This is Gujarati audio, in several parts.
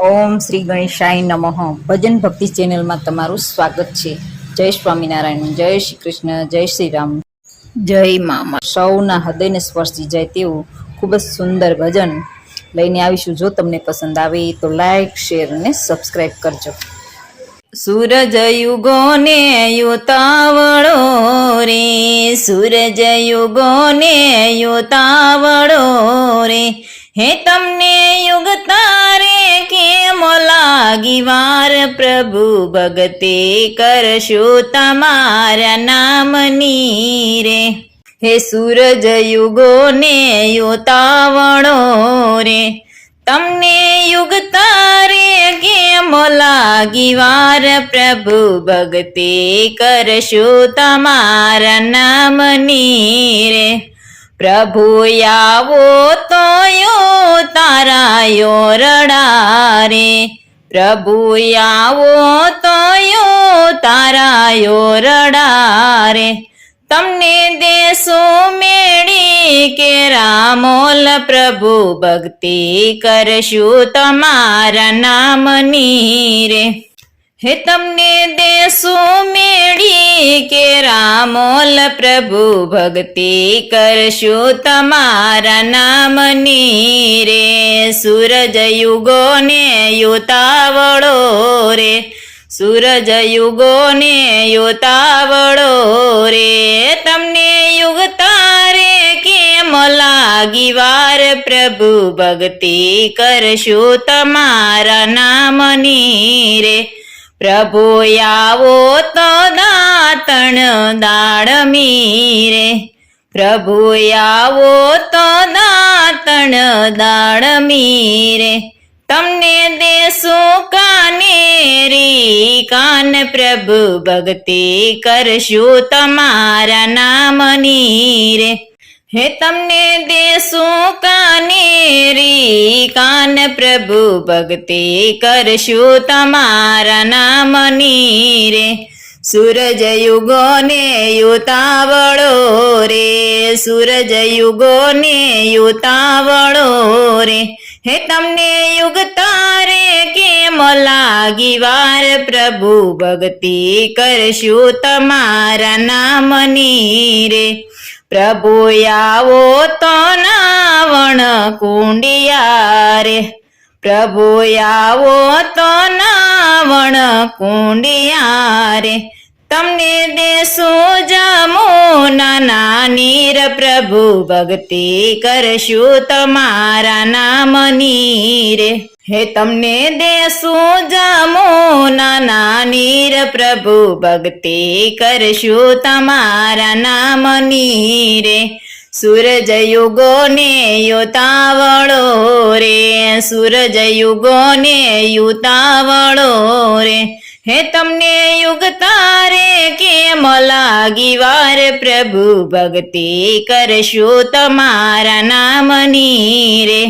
ઓમ શ્રી ગણેશાય નમઃ. ભજન ભક્તિ ચેનલમાં તમારું સ્વાગત છે. જય સ્વામિનારાયણ જય શ્રી કૃષ્ણ જય શ્રી રામ. જય મામા સૌના હૃદયને સ્પર્શી જાય તેવું ખૂબ જ સુંદર ભજન લઈને આવીશું. જો તમને પસંદ આવે તો લાઈક શેર અને સબસ્ક્રાઈબ કરજો. સૂરજ યુગો ને યુતાવળો રે. સૂરજ યુગો ને યુતાવળો રે. હે તમને યુગ તારે કેમ લાગી વાર? પ્રભુ ભગતે કરશો તમારા નામની રે. હે સૂરજ યુગો ને યોતાવણો રે. તમને યુગ તારે કેમ લાગી વાર? પ્રભુ ભગતે કરશો તમારા નામની રે. પ્રભુ આવો તો તારાયો રડારે. પ્રભુ આવો તો તારાયો રડારે. તમને દેશો મેળી કે રામોલ પ્રભુ ભક્તિ કરશું તમારા નામની રે. હે તમને દેશો મેળી કે રામોલ પ્રભુ ભક્તિ કરશો તમારા નામની રે. સૂરજ યુગો ને યુતાવળો રે. સૂરજ યુગો ને યુતાવળો રે. તમને યુગ તારે કેમ લાગી વાર પ્રભુ ભક્તિ કરશો તમારા નામની રે. પ્રભુ આવો તો દાતણ દાળ રે પ્રભુ આવો તો દાતણ દાળ રે તમને દેશું કાનેરી કાન પ્રભુ ભક્તિ કરશું તમારા નામની રે હે તમને દેશું કાનેરી, કાન પ્રભુ ભક્તિ કરશું તમારા નામની રે. સૂરજ યુગો ને યુતાવળો રે, સૂરજ યુગો ને યુતાવળો રે. હે તમને યુગ તારે કેમ લાગી વાર પ્રભુ ભક્તિ કરશું તમારા નામની રે. પ્રભુ આવો તો નાવણ કુંડિયા રે. પ્રભુ આવો તો નાવણ કુંડિયા રે. તમને દેશું જમુના નાનીર પ્રભુ ભક્તિ કરશું તમારા નામની રે. હે તમને દેશું જામો નાના નીર પ્રભુ ભક્તિ કરશું તમારા નામની રે સૂરજ યુગો ને યુતાવળો રે, સૂરજ યુગો ને યુતાવળો રે. હે તમને યુગ તારે કેમ લાગી વાર પ્રભુ ભક્તિ કરશું તમારા નામની રે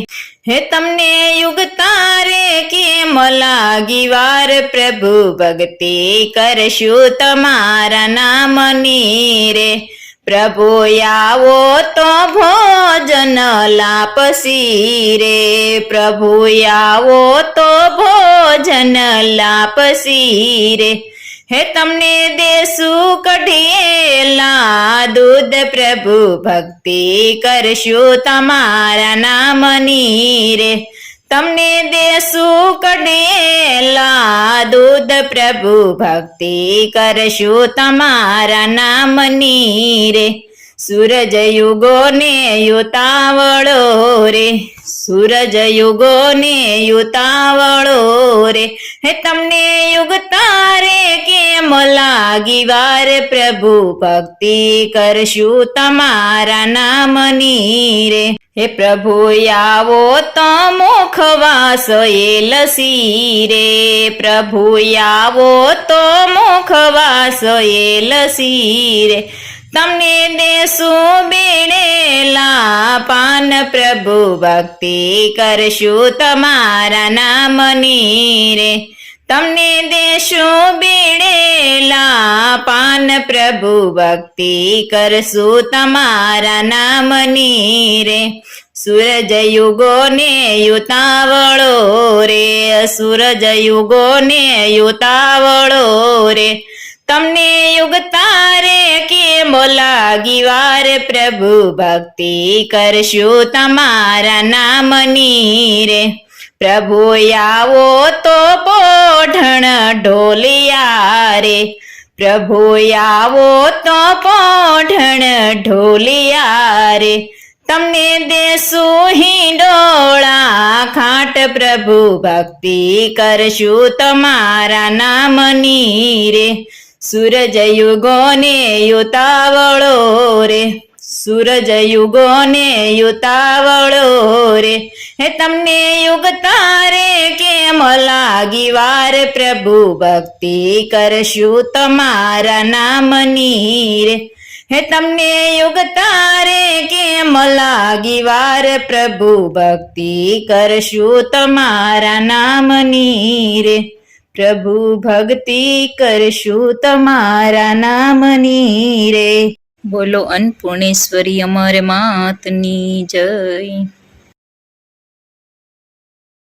હે તમને યુગ તારે કેમ લાગી વાર? પ્રભુ ભક્તિ કરશું તમારા નામની રે. પ્રભુ આવો તો ભોજન લાપસી રે. પ્રભુ આવો તો ભોજન લાપસી રે. હે તમને દેશું કઢિયેલા દૂધ પ્રભુ ભક્તિ કરશું તમારા નામની રે. તમને દેશું કઢેલા દૂધ પ્રભુ ભક્તિ કરશું તમારા નામની રે. સૂરજ યુગો ને યુતાવળો રે. સૂરજ યુગો ને યુતાવળો રે. હે તમને યુગ તારે કેમ લાગી વાર? પ્રભુ ભક્તિ કરશું તમારા નામની રે. હે પ્રભુ, આવો તો મુખવાસ એ લસી રે. પ્રભુ, આવો તો મુખવાસ એ લસી રે. તમને દેશું બેડેલા પાન પ્રભુ ભક્તિ કરશું તમારા નામની રે. તમને દેશું બેડેલા, પાન પ્રભુ ભક્તિ કરશું તમારા નામની રે. સૂરજ યુગો ને યુતાવળો રે, સૂરજ યુગો ને યુતાવળો રે. તમને યુગ તારે કેમ લાગી વાર પ્રભુ ભક્તિ કરશું તમારા નામની રે. પ્રભુ આવો તો પોઢણ ઢોલિયા રે પ્રભુ આવો તો પોઢણ ઢોલિયા રે તમને દેશું હિંડોળા ખાટ પ્રભુ ભક્તિ કરશું તમારા નામની રે. સૂરજ યુગો ને યુતાવળો રે. સૂરજ યુગો ને યુતાવળો રે. હે તમને યુગ તારે કેમ લાગી? વાર પ્રભુ ભક્તિ કરશું તમારા નામની રે. હે તમને યુગ તારે કેમ લાગી? વાર પ્રભુ ભક્તિ કરશું તમારા નામની રે. પ્રભુ ભક્તિ કરશું તમારા નામની રે. બોલો અન્નપૂર્ણેશ્વરી અમારે માતની જય.